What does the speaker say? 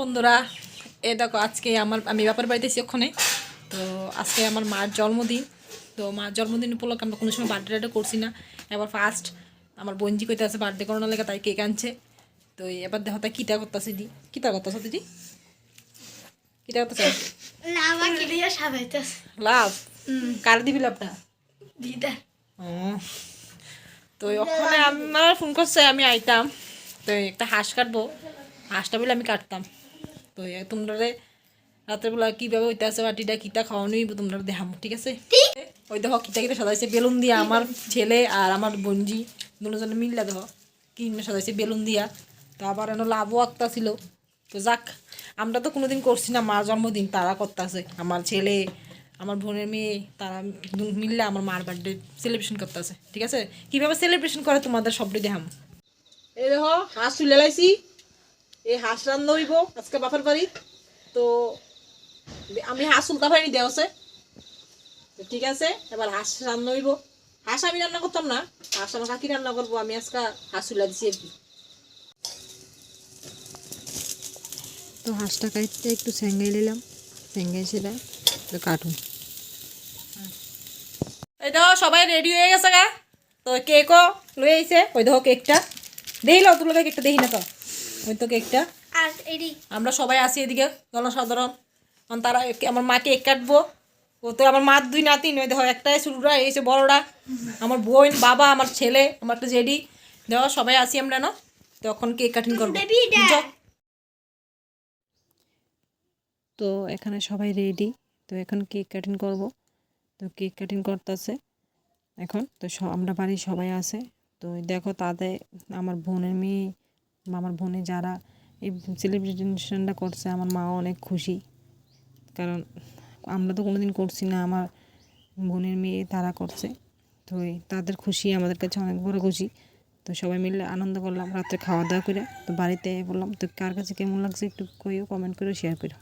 বন্ধুরা এ দেখো আজকে আমার আমি ব্যাপার বাড়িতে এসেছি ওখানে তো আজকে আমার মার জন্মদিন। তো মার জন্মদিন উপলক্ষে আমরা কোনো সময় বার্থডে টার্থডে করছি না। এবার ফার্স্ট আমার বোনজি কইতে আছে বার্থডে করানোর লেগে তাই কেক আনছে। তো এবার দেখো তাই কিতা করতেছে দি। কিতা করতেছ দিদি কিতা করতেছে? লাভ কার দিবি লাভটা? তো ওখানে আমার ফোন করছে আমি আইতাম। তো একটা হাঁস কাটবো। হাঁসটা বলে আমি কাটতাম। এ তোমরা রাত্রেবেলা কীভাবে হইতে আছে বাটিটা কিতা খাওয়ানো তোমরা দেখাম ঠিক আছে? ওই দেখো কিতা কিতা সাজাইছে বেলুন দিয়া আমার ছেলে আর আমার বোনজি দুজনে মিললে দেখো কি না সাজাইছে বেলুন দিয়া। তো আবার এনে লাভও আঁকতা ছিল তো যাক আমরা তো কোনোদিন করছি না মার জন্মদিন তারা করতেছে আমার ছেলে আমার বোনের মেয়ে তারা মিললে আমার মার বার্থডে সেলিব্রেশন করতেছে ঠিক আছে? কীভাবে সেলিব্রেশন করে তোমাদের সবটাই দেখাম। এই দেখো হাঁস তুলে লাইছি এই হাঁস রান্না হইব আজকে বাপের বাড়ি। তো আমি হাঁস উল্টা পাইনি দেওয়াছে ঠিক আছে এবার হাঁস রান্না হইব। হাঁস আমি রান্না করতাম না হাঁস আমার কাকি রান্না করব আমি আজকে হাঁস তুলে দিছি আর কি। তো হাঁসটা কাটতে একটু স্যাঙ্গাই নিলাম। স্যাঙ্গাই সেটা কাটুন। এই দেখো সবাই রেডি হয়ে গেছে গা। তো কেকও লয়ে আইছে। ওই দেখো কেকটা দেখি লো তুলো কেকটা দেখি না তো। ওই তো কেকটা আমরা সবাই আছি এদিকে জনসাধারণ। কারণ তারা আমার মা কেক কাটবো। ও তো আমার মার দুই নাতিন ওই দেখো একটাই ছোটরা এসে বড়রা। আমার বোন বাবা আমার ছেলে আমার একটা জেডি। দেখো সবাই আসি আমরা না? তখন কেক কাটিং করব। তো এখানে সবাই রেডি তো এখন কেক কাটিং করব। তো কেক কাটিং করতেছে। এখন তো আমরা বাড়ির সবাই আছে। তো দেখো তাদের আমার বোনের মেয়ে আমার বোনে যারা এই সেলিব্রেশনটা করছে, আমার মাও অনেক খুশি। কারণ আমরা তো কোনোদিন করছি না, আমার বোনের মেয়ে তারা করছে। তো তাদের খুশি, আমাদের কাছে অনেক বড় খুশি। তো সবাই মিলে আনন্দ করলাম, রাত্রে খাওয়া দাওয়া করে, তো বাড়িতে বললাম, তো কার কাছে কেমন লাগছে একটু কইও কমেন্ট করে শেয়ার করো